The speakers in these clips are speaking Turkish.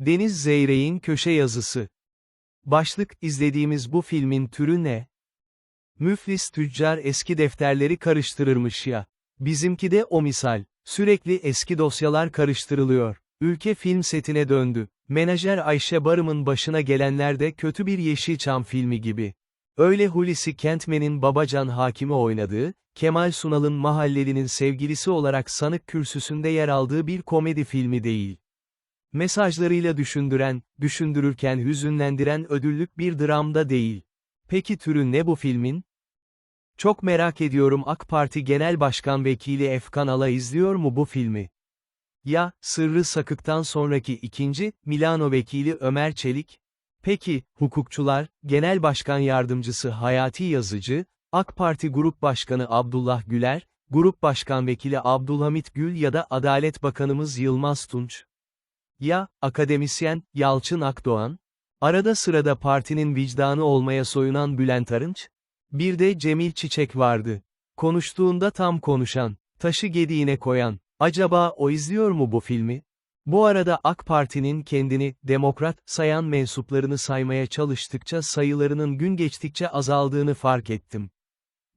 Deniz Zeyrek'in köşe yazısı. Başlık, izlediğimiz bu filmin türü ne? Müflis tüccar eski defterleri karıştırırmış ya. Bizimki de o misal. Sürekli eski dosyalar karıştırılıyor. Ülke film setine döndü. Menajer Ayşe Barım'ın başına gelenler de kötü bir Yeşilçam filmi gibi. Öyle Hulusi Kentmen'in Babacan Hakimi oynadığı, Kemal Sunal'ın mahallelinin sevgilisi olarak sanık kürsüsünde yer aldığı bir komedi filmi değil. Mesajlarıyla düşündüren, düşündürürken hüzünlendiren ödüllük bir dramda değil. Peki türü ne bu filmin? Çok merak ediyorum AK Parti Genel Başkan Vekili Efkan Ala izliyor mu bu filmi? Ya, Sırrı Sakık'tan sonraki ikinci, Milano Vekili Ömer Çelik? Peki, hukukçular, Genel Başkan Yardımcısı Hayati Yazıcı, AK Parti Grup Başkanı Abdullah Güler, Grup Başkan Vekili Abdülhamit Gül ya da Adalet Bakanımız Yılmaz Tunç? Ya, akademisyen, Yalçın Akdoğan? Arada sırada partinin vicdanı olmaya soyunan Bülent Arınç? Bir de Cemil Çiçek vardı. Konuştuğunda tam konuşan, taşı gediğine koyan. Acaba o izliyor mu bu filmi? Bu arada AK Parti'nin kendini demokrat sayan mensuplarını saymaya çalıştıkça sayılarının gün geçtikçe azaldığını fark ettim.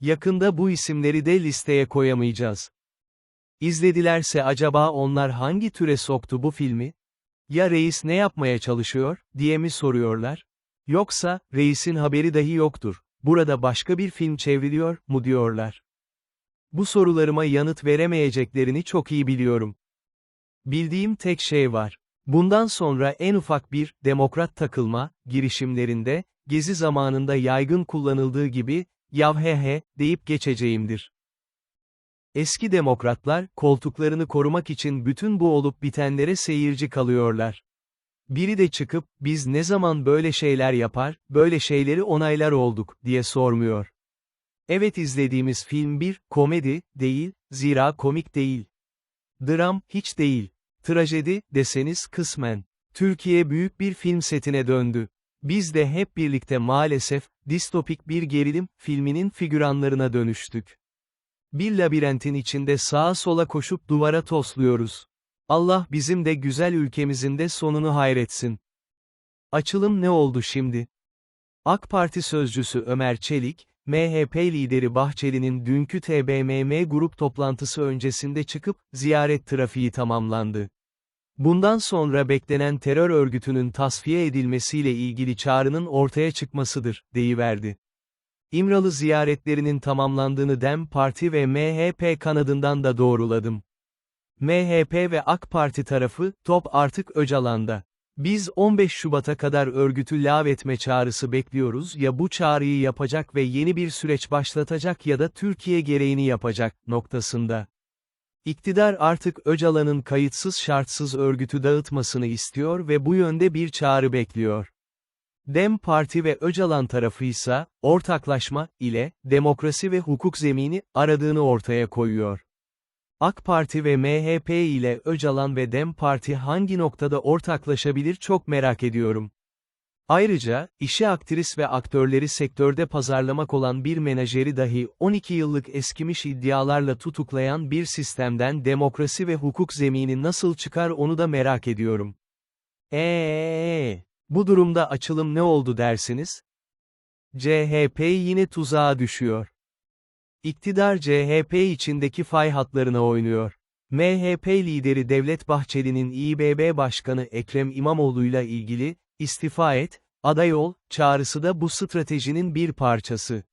Yakında bu isimleri de listeye koyamayacağız. İzledilerse acaba onlar hangi türe soktu bu filmi? Ya reis ne yapmaya çalışıyor, diye mi soruyorlar? Yoksa, reisin haberi dahi yoktur, burada başka bir film çevriliyor, mu diyorlar? Bu sorularıma yanıt veremeyeceklerini çok iyi biliyorum. Bildiğim tek şey var. Bundan sonra en ufak bir, demokrat takılma, girişimlerinde, gezi zamanında yaygın kullanıldığı gibi, yav he he, deyip geçeceğimdir. Eski demokratlar, koltuklarını korumak için bütün bu olup bitenlere seyirci kalıyorlar. Biri de çıkıp, biz ne zaman böyle şeyler yapar, böyle şeyleri onaylar olduk, diye sormuyor. Evet izlediğimiz film bir, komedi, değil, zira komik değil. Dram, hiç değil. Trajedi, deseniz kısmen. Türkiye büyük bir film setine döndü. Biz de hep birlikte maalesef, distopik bir gerilim, filminin figüranlarına dönüştük. Bir labirentin içinde sağa sola koşup duvara tosluyoruz. Allah bizim de güzel ülkemizin de sonunu hayretsin. Açılım ne oldu şimdi? AK Parti sözcüsü Ömer Çelik, MHP lideri Bahçeli'nin dünkü TBMM grup toplantısı öncesinde çıkıp, ziyaret trafiği tamamlandı. Bundan sonra beklenen terör örgütünün tasfiye edilmesiyle ilgili çağrının ortaya çıkmasıdır, deyiverdi. İmralı ziyaretlerinin tamamlandığını DEM Parti ve MHP kanadından da doğruladım. MHP ve AK Parti tarafı, top artık Öcalan'da. Biz 15 Şubat'a kadar örgütü lağvetme çağrısı bekliyoruz ya bu çağrıyı yapacak ve yeni bir süreç başlatacak ya da Türkiye gereğini yapacak, noktasında. İktidar artık Öcalan'ın kayıtsız şartsız örgütü dağıtmasını istiyor ve bu yönde bir çağrı bekliyor. Dem Parti ve Öcalan tarafı ise, ortaklaşma, ile, demokrasi ve hukuk zemini, aradığını ortaya koyuyor. AK Parti ve MHP ile Öcalan ve Dem Parti hangi noktada ortaklaşabilir çok merak ediyorum. Ayrıca, işe aktris ve aktörleri sektörde pazarlamak olan bir menajeri dahi 12 yıllık eskimiş iddialarla tutuklayan bir sistemden demokrasi ve hukuk zemini nasıl çıkar onu da merak ediyorum. Eee, bu durumda açılım ne oldu dersiniz? CHP yine tuzağa düşüyor. İktidar CHP içindeki fay hatlarına oynuyor. MHP lideri Devlet Bahçeli'nin İBB Başkanı Ekrem İmamoğlu'yla ilgili, istifa et, aday ol, çağrısı da bu stratejinin bir parçası.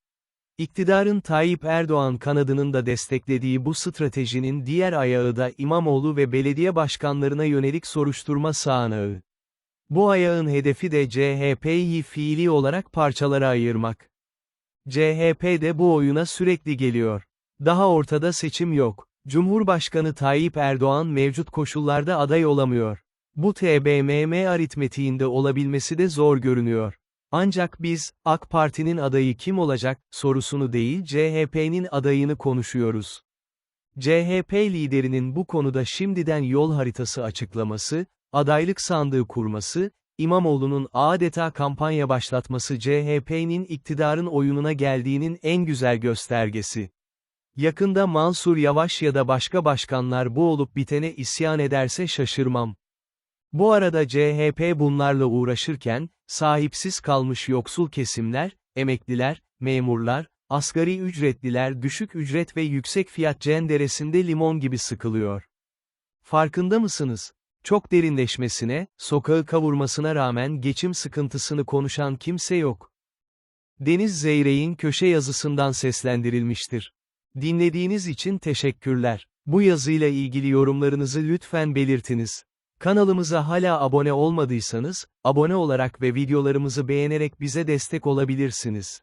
İktidarın Tayyip Erdoğan kanadının da desteklediği bu stratejinin diğer ayağı da İmamoğlu ve belediye başkanlarına yönelik soruşturma sağanağı. Bu ayağın hedefi de CHP'yi fiili olarak parçalara ayırmak. CHP de bu oyuna sürekli geliyor. Daha ortada seçim yok. Cumhurbaşkanı Tayyip Erdoğan mevcut koşullarda aday olamıyor. Bu TBMM aritmetiğinde olabilmesi de zor görünüyor. Ancak biz, AK Parti'nin adayı kim olacak, sorusunu değil CHP'nin adayını konuşuyoruz. CHP liderinin bu konuda şimdiden yol haritası açıklaması, adaylık sandığı kurması, İmamoğlu'nun adeta kampanya başlatması CHP'nin iktidarın oyununa geldiğinin en güzel göstergesi. Yakında Mansur Yavaş ya da başka başkanlar bu olup bitene isyan ederse şaşırmam. Bu arada CHP bunlarla uğraşırken, sahipsiz kalmış yoksul kesimler, emekliler, memurlar, asgari ücretliler düşük ücret ve yüksek fiyat cenderesinde limon gibi sıkılıyor. Farkında mısınız? Çok derinleşmesine, sokağı kavurmasına rağmen geçim sıkıntısını konuşan kimse yok. Deniz Zeyrek'in köşe yazısından seslendirilmiştir. Dinlediğiniz için teşekkürler. Bu yazıyla ilgili yorumlarınızı lütfen belirtiniz. Kanalımıza hala abone olmadıysanız, abone olarak ve videolarımızı beğenerek bize destek olabilirsiniz.